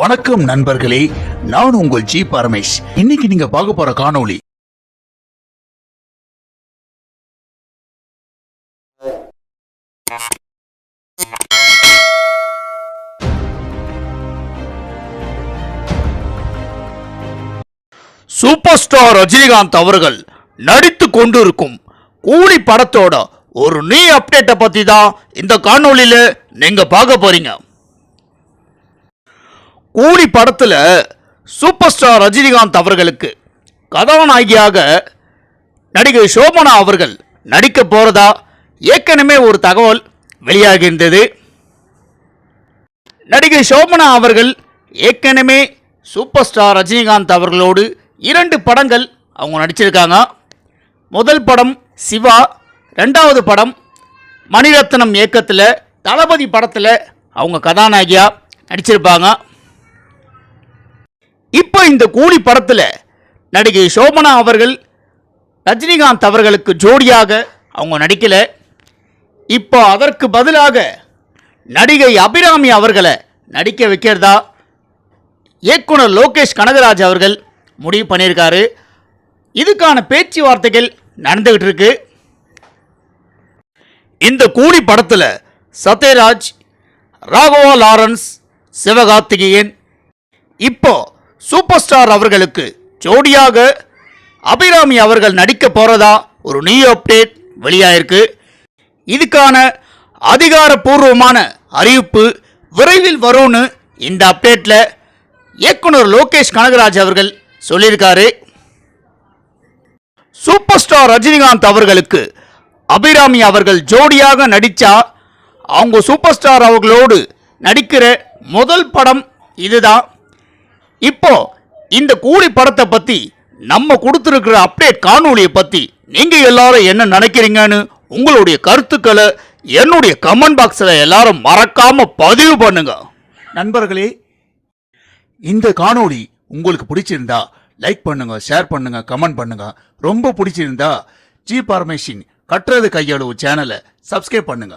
வணக்கம் நண்பர்களே நான் உங்கள் ஜி பரமேஷ். இன்னைக்கு நீங்க பார்க்க போற காணொளி. சூப்பர் ஸ்டார் ரஜினிகாந்த் அவர்கள் நடித்து கொண்டிருக்கும் கூலி படத்தோட ஒரு நீ அப்டேட்டை பத்தி தான் இந்த காணொலியில நீங்க பார்க்க போறீங்க. கூலி படத்தில் சூப்பர் ஸ்டார் ரஜினிகாந்த் அவர்களுக்கு கதாநாயகியாக நடிகை சோபனா அவர்கள் நடிக்க போகிறதா ஏற்கனவே ஒரு தகவல் வெளியாகின்றது நடிகை சோபனா அவர்கள் ஏற்கனவே சூப்பர் ஸ்டார் ரஜினிகாந்த் அவர்களோடு இரண்டு படங்கள் அவங்க நடிச்சிருக்காங்க. முதல் படம் சிவா ரெண்டாவது படம் மணிரத்னம் இயக்கத்தில் தளபதி படத்தில் அவங்க கதாநாயகியாக நடிச்சிருப்பாங்க. இப்போ இந்த கூலி படத்தில் நடிகை சோபனா அவர்கள் ரஜினிகாந்த் அவர்களுக்கு ஜோடியாக அவங்க நடிக்கலை. இப்போ அதற்கு பதிலாக நடிகை அபிராமி அவர்களை நடிக்க வைக்கிறதா? இயக்குனர் லோகேஷ் கனகராஜ் அவர்கள் முடிவு பண்ணியிருக்காரு. இதுக்கான பேச்சுவார்த்தைகள் நடந்துகிட்டு இருக்கு. இந்த கூலி படத்தில் சத்யராஜ் ராகவா லாரன்ஸ் சிவகார்த்திகேயன் இப்போ சூப்பர் ஸ்டார் அவர்களுக்கு ஜோடியாக அபிராமி அவர்கள் நடிக்க போகிறதா ஒரு நியூ அப்டேட் வெளியாயிருக்கு. இதுக்கான அதிகாரப்பூர்வமான அறிவிப்பு விரைவில் வரும்னு இந்த அப்டேட்டில் இயக்குனர் லோகேஷ் கனகராஜ் அவர்கள் சொல்லியிருக்காரு. சூப்பர் ஸ்டார் ரஜினிகாந்த் அவர்களுக்கு அபிராமி அவர்கள் ஜோடியாக நடித்தா அவங்க சூப்பர் ஸ்டார் அவர்களோடு நடிக்கிற முதல் படம் இதுதான். இப்போ இந்த கூலி படத்தை பற்றி நம்ம கொடுத்துருக்கிற அப்டேட் காணொலியை பற்றி நீங்கள் எல்லாரும் என்ன நினைக்கிறீங்கன்னு உங்களுடைய கருத்துக்களை என்னுடைய கமெண்ட் பாக்ஸில் எல்லாரும் மறக்காம பதிவு பண்ணுங்க. நண்பர்களே இந்த காணொளி உங்களுக்கு பிடிச்சிருந்தா லைக் பண்ணுங்க ஷேர் பண்ணுங்க கமெண்ட் பண்ணுங்க. ரொம்ப பிடிச்சிருந்தா ஜி பார்மேஷின் கட்டுறது கையளவு சேனலை சப்ஸ்கிரைப் பண்ணுங்க.